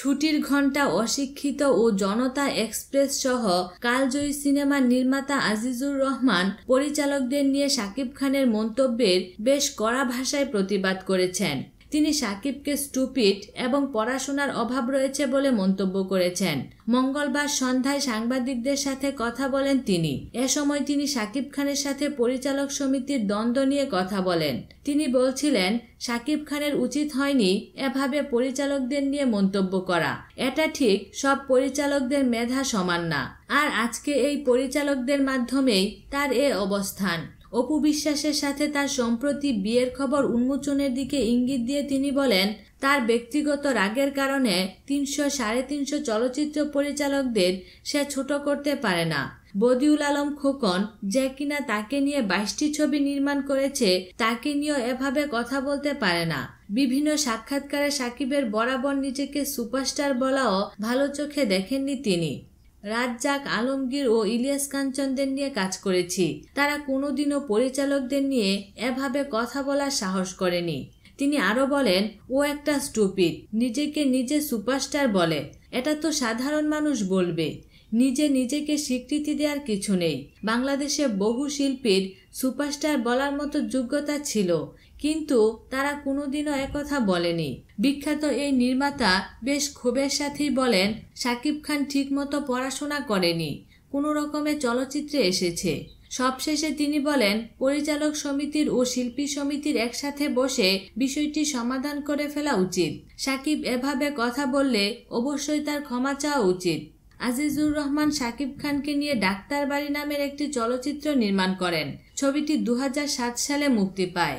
ছুটির ঘণ্টা অশিক্ষিত ও জনতা এক্সপ্রেস সহ কালজয়ী সিনেমার নির্মাতা আজিজুর রহমান পরিচালকদের নিয়ে শাকিব খানের মন্তব্যের বেশ কড়া ভাষায় প্রতিবাদ করেছেন। তিনি সাকিবকে স্টুপিড এবং পড়াশোনার অভাব রয়েছে বলে মন্তব্য করেছেন। মঙ্গলবার সন্ধ্যায় সাংবাদিকদের সাথে কথা বলেন তিনি। এ সময় তিনি সাকিব খানের সাথে পরিচালক সমিতির দ্বন্দ্ব নিয়ে কথা বলেন। তিনি বলছিলেন, সাকিব খানের উচিত হয়নি এভাবে পরিচালকদের নিয়ে মন্তব্য করা। এটা ঠিক, সব পরিচালকদের মেধা সমান না। আর আজকে এই পরিচালকদের মাধ্যমেই তার এ অবস্থান। অপু বিশ্বাসের সাথে তার সম্প্রতি বিয়ের খবর উন্মোচনের দিকে ইঙ্গিত দিয়ে তিনি বলেন, তার ব্যক্তিগত রাগের কারণে তিনশো সাড়ে তিনশো চলচ্চিত্র পরিচালকদের সে ছোট করতে পারে না। বদিউল আলম খোকন যে কিনা তাকে নিয়ে বাইশটি ছবি নির্মাণ করেছে, তাকে নিয়েও এভাবে কথা বলতে পারে না। বিভিন্ন সাক্ষাৎকারে সাকিবের বরাবর নিজেকে সুপারস্টার বলাও ভালো চোখে দেখেননি তিনি। রাজ্জাক, আলমগীর ও ইলিয়াস কাঞ্চনদের নিয়ে কাজ করেছি। তারা কোনোদিনও পরিচালকদের নিয়ে এভাবে কথা বলার সাহস করেনি। তিনি আরও বলেন, ও একটা স্টুপিড, নিজেকে নিজে সুপারস্টার বলে। এটা তো সাধারণ মানুষ বলবে। নিজে নিজেকে স্বীকৃতি দেওয়ার কিছু নেই। বাংলাদেশে বহু শিল্পীর সুপারস্টার বলার মতো যোগ্যতা ছিল। কিন্তু তারা কোনোদিনও একথা বলেনি। বিখ্যাত এই নির্মাতা বেশ ক্ষোভের সাথেই বলেন শাকিব খান ঠিকমতো পড়াশোনা করেনি, কোনো রকমের চলচ্চিত্রে এসেছে। সবশেষে তিনি বলেন, পরিচালক সমিতির ও শিল্পী সমিতির একসাথে বসে বিষয়টি সমাধান করে ফেলা উচিত। সাকিব এভাবে কথা বললে অবশ্যই তার ক্ষমা চাওয়া উচিত। আজিজুর রহমান শাকিব খানকে নিয়ে ডাক্তার বাড়ি নামের একটি চলচ্চিত্র নির্মাণ করেন। ছবিটি দু হাজার সাত সালে মুক্তি পায়।